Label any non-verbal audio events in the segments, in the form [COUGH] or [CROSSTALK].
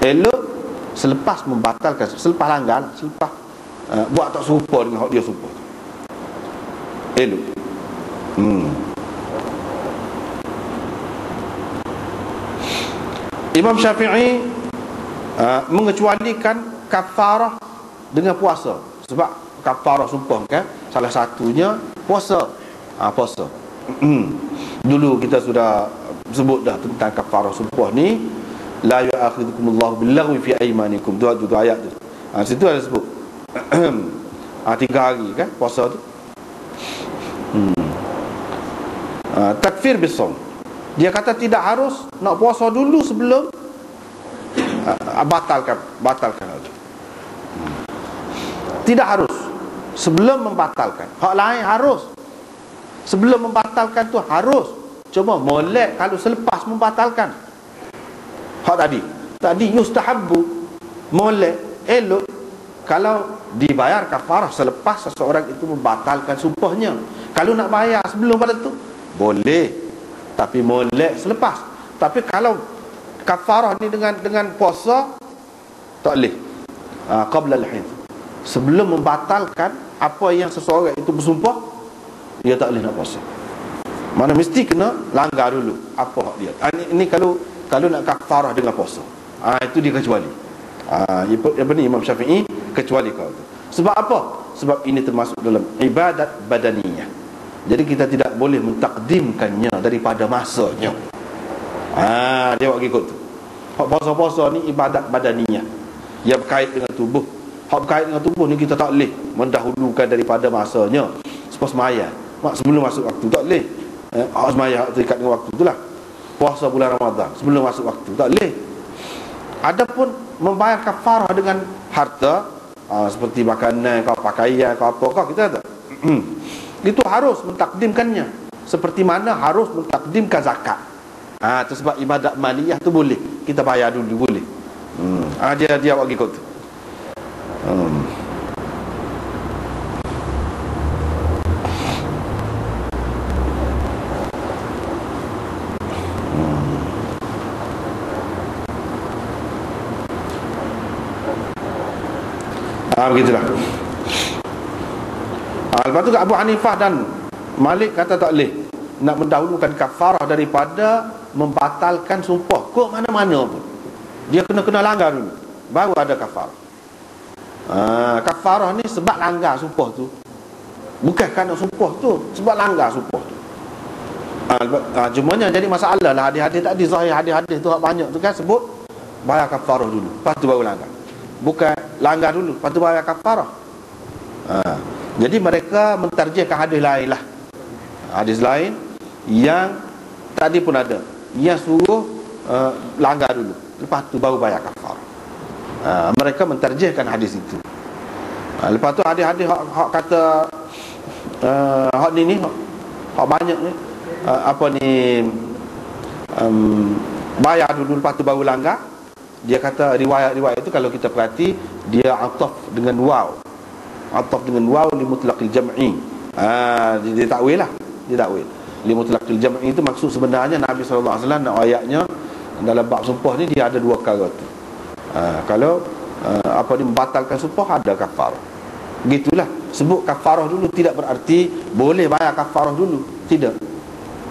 elok selepas membatalkan selepas langgar selepas uh, buat tak serupa dengan hak dia serupa. Elok. Hmm. Imam Syafi'i uh, mengecualikan kafarah dengan puasa. Sebab kafarah sumpah kan? Salah satunya puasa. Uh, puasa. Dulu kita sudah sebut dah tentang kafarah sumpah ni la yu'akhidhukumullahu billaghwi fi aymanikum tu tu ayat tu ha, situ ada sebut [CLEARS THROAT] ha, tiga hari kan puasa tu hmm. ha, takfir bisawm dia kata tidak harus nak puasa dulu sebelum uh, batalkan batalkan itu. Hmm. Tidak harus sebelum membatalkan. Hak lain harus. Sebelum membatalkan tu harus. Cuma molek kalau selepas membatalkan. Hak tadi. Tadi yustahabbu. Molek elok. Kalau dibayar kafarah selepas seseorang itu membatalkan sumpahnya. Kalau nak bayar sebelum pada tu boleh. Tapi molek selepas. Tapi kalau kafarah ni dengan dengan puasa tak boleh. Ha, qabla al-haid sebelum membatalkan apa yang seseorang itu bersumpah dia tak boleh nak puasa. Mana mesti kena langgar dulu apa hak dia. Ini, ini kalau kalau nak kafarah dengan puasa ha, itu dia kecuali ha, apa ni Imam Syafi'i kecuali kau tu sebab apa sebab ini termasuk dalam ibadat badaniyah jadi kita tidak boleh mentakdimkannya daripada masanya. Ha, dia buat ikut tu. Hak puasa-puasa ni ibadat badaniyah. Yang berkait dengan tubuh. Hak berkait dengan tubuh ni kita tak boleh mendahulukan daripada masanya. Sepas maya. Mak sebelum masuk waktu tak boleh. Eh, hak terikat dengan waktu itulah. Puasa bulan Ramadan sebelum masuk waktu. Tak boleh. Adapun membayar kafarah dengan harta ha, seperti makanan kau pakaian kau apa kau kita tak. [CLEARS THROAT] Itu harus mentakdimkannya. Seperti mana harus mentakdimkan zakat. Ha, sebab ibadat maliyah tu boleh. Kita bayar dulu boleh. Hmm. ha, dia dia bagi kau tu Ah begitulah. Ha, lepas tu Abu Hanifah dan Malik kata tak boleh nak mendahulukan kafarah daripada membatalkan sumpah kok mana-mana pun. Dia kena-kena langgar dulu baru ada kafarah. Ha, kafarah ni sebab langgar sumpah tu. Bukan kerana sumpah tu, sebab langgar sumpah tu. Ha, ha, cumanya jadi masalah lah hadis-hadis tadi zahir hadis-hadis tu banyak tu kan sebut bayar kafarah dulu, lepas tu baru langgar. Bukan langgar dulu, lepas tu bayar kafarah. Ha. Jadi mereka mentarjihkan hadis lain lah. Hadis lain Yang tadi pun ada. Yang suruh uh, langgar dulu. Lepas tu baru bayar kafar uh, Mereka mentarjihkan hadis itu. Uh, Lepas tu hadis-hadis hak, hak kata uh, Hak ni ni hak, hak banyak ni uh, Apa ni um, Bayar dulu. Lepas tu baru langgar Dia kata riwayat-riwayat itu Kalau kita perhati Dia ataf dengan wow ataf dengan waw li mutlaqil jam'i. Ha dia, dia takwil lah. Dia takwil. Li mutlaqil jam'i itu maksud sebenarnya Nabi wasallam nak ayatnya dalam bab sumpah ni dia ada dua perkara tu. Ha, kalau uh, apa ni membatalkan sumpah ada kafar gitulah sebut kafarah dulu tidak berarti boleh bayar kafarah dulu. Tidak.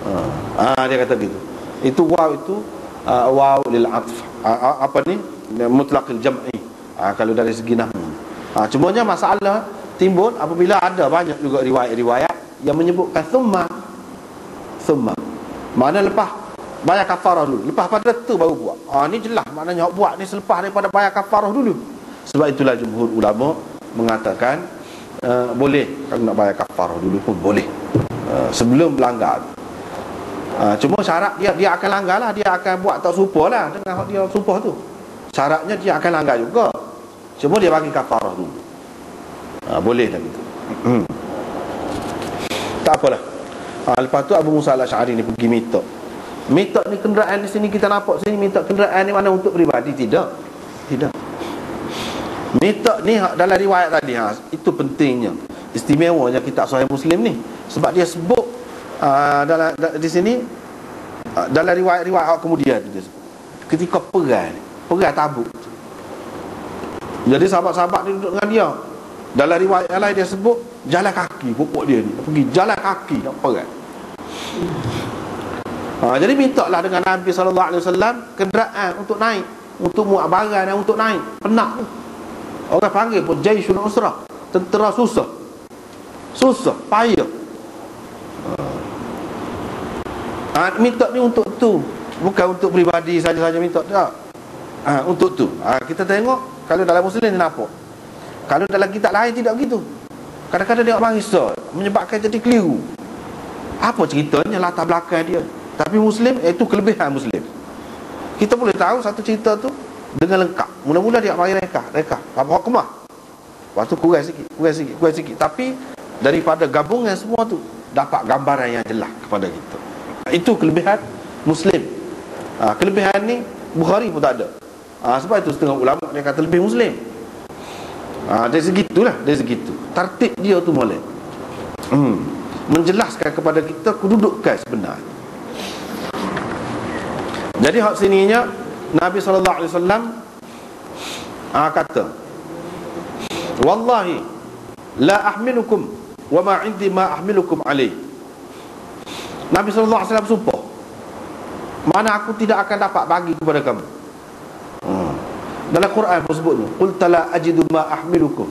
Ha, ha dia kata gitu itu waw itu uh, waw lil atf uh, apa ni mutlaqil jam'i kalau dari segi nahwu Ha, cumanya masalah timbul apabila ada banyak juga riwayat-riwayat yang menyebutkan thumma thumma. Mana lepas bayar kafarah dulu. Lepas pada tu baru buat. Ha, ni jelas maknanya awak buat ni selepas daripada bayar kafarah dulu. Sebab itulah jumhur ulama mengatakan uh, boleh kalau nak bayar kafarah dulu pun boleh. Uh, sebelum melanggar. Uh, cuma syarat dia dia akan langgar lah. Dia akan buat tak serupa lah. Dengan dia sumpah tu. Syaratnya dia akan langgar juga. Cuma dia bagi kafarah dulu. Ha, Boleh dah gitu? Hmm. Tak apalah. Ha, Lepas tu Abu Musa al-Ash'ari ni pergi minta. Minta ni kenderaan di sini kita nampak sini Minta kenderaan ni mana untuk peribadi Tidak. Tidak. Minta ni ha, dalam riwayat tadi ha, Itu pentingnya. Istimewanya kitab sahih muslim ni. Sebab dia sebut uh, dalam, Di sini uh, Dalam riwayat-riwayat kemudian Ketika perang Perang tabuk. Jadi sahabat-sahabat ni duduk dengan dia. Dalam riwayat yang lain dia sebut Jalan kaki pupuk dia ni. Pergi jalan kaki nak perat ha, Jadi minta lah dengan Nabi SAW Kenderaan untuk naik. Untuk muat barang dan untuk naik. Penak tu Orang panggil pun Jaisul Usrah. Tentera susah. Susah, payah ha, Minta ni untuk tu. Bukan untuk pribadi saja-saja minta tak. Ha, Untuk tu. Ha, Kita tengok kalau dalam Muslim dia nampak. Kalau dalam kitab lain tidak begitu. Kadang-kadang dia bangsa Menyebabkan jadi keliru. Apa ceritanya latar belakang dia? Tapi Muslim itu kelebihan Muslim. Kita boleh tahu satu cerita tu Dengan lengkap. Mula-mula dia bagi reka Reka Apa hukumah Lepas tu kurang sikit Kurang sikit Kurang sikit. Tapi Daripada gabungan semua tu Dapat gambaran yang jelas kepada kita Itu kelebihan Muslim. Ha, Kelebihan ni Bukhari pun tak ada. Ha, Sebab itu setengah ulama dia kata lebih Muslim. Ha, Dari segitulah Dari segitu. Tartib dia tu boleh. Hmm. Menjelaskan kepada kita kedudukan sebenar. Jadi hak sininya Nabi SAW ha, Kata Wallahi La ahmilukum Wa ma indi ma ahmilukum alaih Nabi SAW sumpah. Mana aku tidak akan dapat bagi kepada kamu. Dalam Quran pun sebut Qul tala ajidu ma ahmilukum.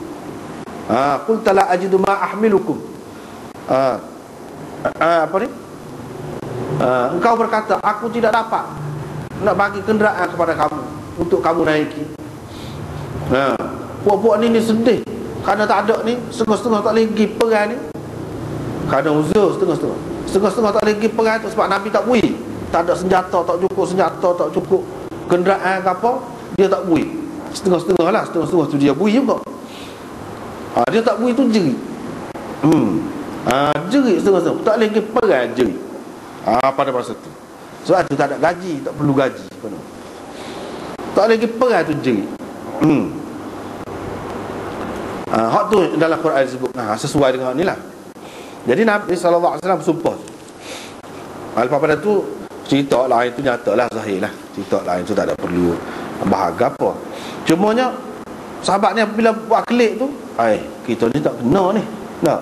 Ha, Qul tala ajidu ma ahmilukum. Ha, ha, Apa ni? Ha, Engkau berkata Aku tidak dapat Nak bagi kenderaan kepada kamu Untuk kamu naiki. Ha, Puak-puak ni ni sedih. Kerana tak ada ni Setengah-setengah tak pergi perang ni Kerana uzur setengah-setengah. Setengah-setengah tak boleh pergi perang tu Sebab Nabi tak bui. Tak ada senjata tak cukup Senjata tak cukup Kenderaan ke apa dia tak bui. Setengah-setengah lah setengah-setengah tu dia bui juga. Ha, dia tak bui tu jeri. Hmm. ha, jeri setengah-setengah. Tak boleh perang jeri. Ha, pada masa tu. Sebab tu tak ada gaji tak perlu gaji tak boleh perang tu jeri. Hmm. ha, hak tu dalam Quran disebut. Ha, sesuai dengan ni lah jadi Nabi SAW bersumpah. Lepas pada tu cerita lain tu nyata lah zahir lah. Cerita lain tu tak ada perlu bahagia apa. Cumanya sahabatnya bila buat klik tu ai kita ni tak kena ni. Tak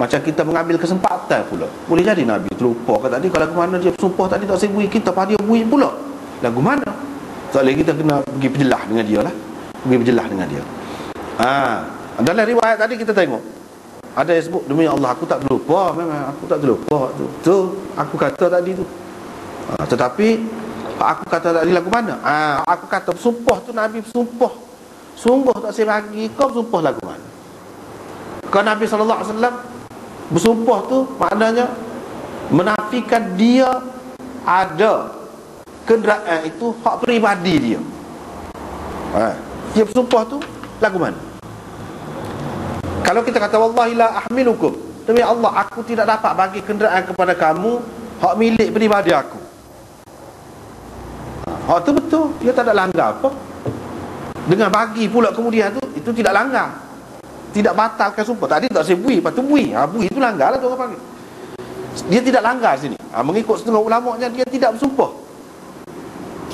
macam kita mengambil kesempatan pula. Boleh jadi Nabi terlupa ke tadi kalau ke mana dia bersumpah tadi tak sebui kita pada dia bui pula. Lagu mana? Lagi kita kena pergi berjelah dengan dia lah. Pergi berjelah dengan dia. Ha. dalam riwayat tadi kita tengok ada yang sebut demi Allah aku tak terlupa memang aku tak terlupa tu, tu aku kata tadi tu ha. tetapi Aku kata tadi lagu mana? Ah, aku kata sumpah tu Nabi sumpah. Sungguh tak saya bagi kau sumpah lagu mana? Kau Nabi sallallahu alaihi wasallam bersumpah tu maknanya menafikan dia ada kenderaan itu hak peribadi dia. Ha, dia bersumpah tu lagu mana? Kalau kita kata wallahi la ahmilukum Demi Allah aku tidak dapat bagi kenderaan kepada kamu Hak milik peribadi aku. Oh tu betul. Dia tak ada langgar apa. Dengan bagi pula kemudian tu Itu tidak langgar. Tidak batalkan sumpah. Tadi tak saya bui Lepas tu bui. Ha, Bui itu langgar lah tu orang panggil. Dia tidak langgar sini. Ha, Mengikut setengah ulama Dia tidak bersumpah.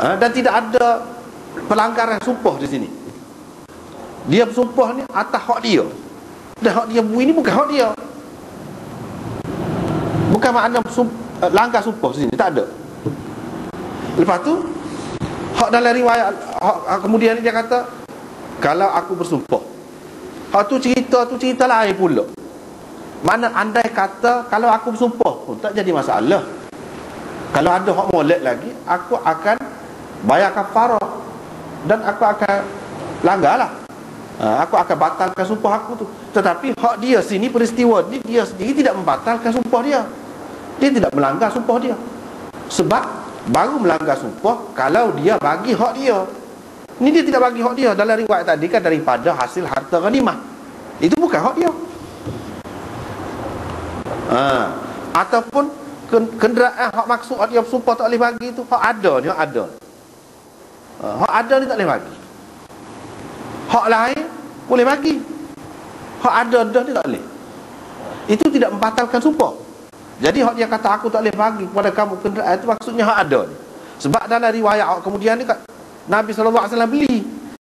Ha, Dan tidak ada Pelanggaran sumpah di sini. Dia bersumpah ni Atas hak dia Dan hak dia bui ni bukan hak dia Bukan makna sum, Langgar sumpah sini Tak ada Lepas tu Hak dalam riwayat hak, hak kemudian dia kata kalau aku bersumpah. Hak tu cerita tu cerita lain pula. Mana andai kata kalau aku bersumpah pun tak jadi masalah. Kalau ada hak molek lagi, aku akan bayar kafarah dan aku akan langgarlah. Ha, aku akan batalkan sumpah aku tu. Tetapi hak dia sini peristiwa ni dia sendiri tidak membatalkan sumpah dia. Dia tidak melanggar sumpah dia. Sebab baru melanggar sumpah kalau dia bagi hak dia. Ni dia tidak bagi hak dia dalam riwayat tadi kan daripada hasil harta ghanimah. Itu bukan hak dia. Ha. ataupun kenderaan hak maksud hak dia sumpah tak boleh bagi itu hak ada dia ada. Ha. hak ada ni tak boleh bagi. Hak lain boleh bagi. Hak ada dah dia tak boleh. Itu tidak membatalkan sumpah. Jadi hak dia kata aku tak boleh bagi kepada kamu kenderaan itu maksudnya hak ada ni. Sebab dalam riwayat kemudian ni Nabi SAW beli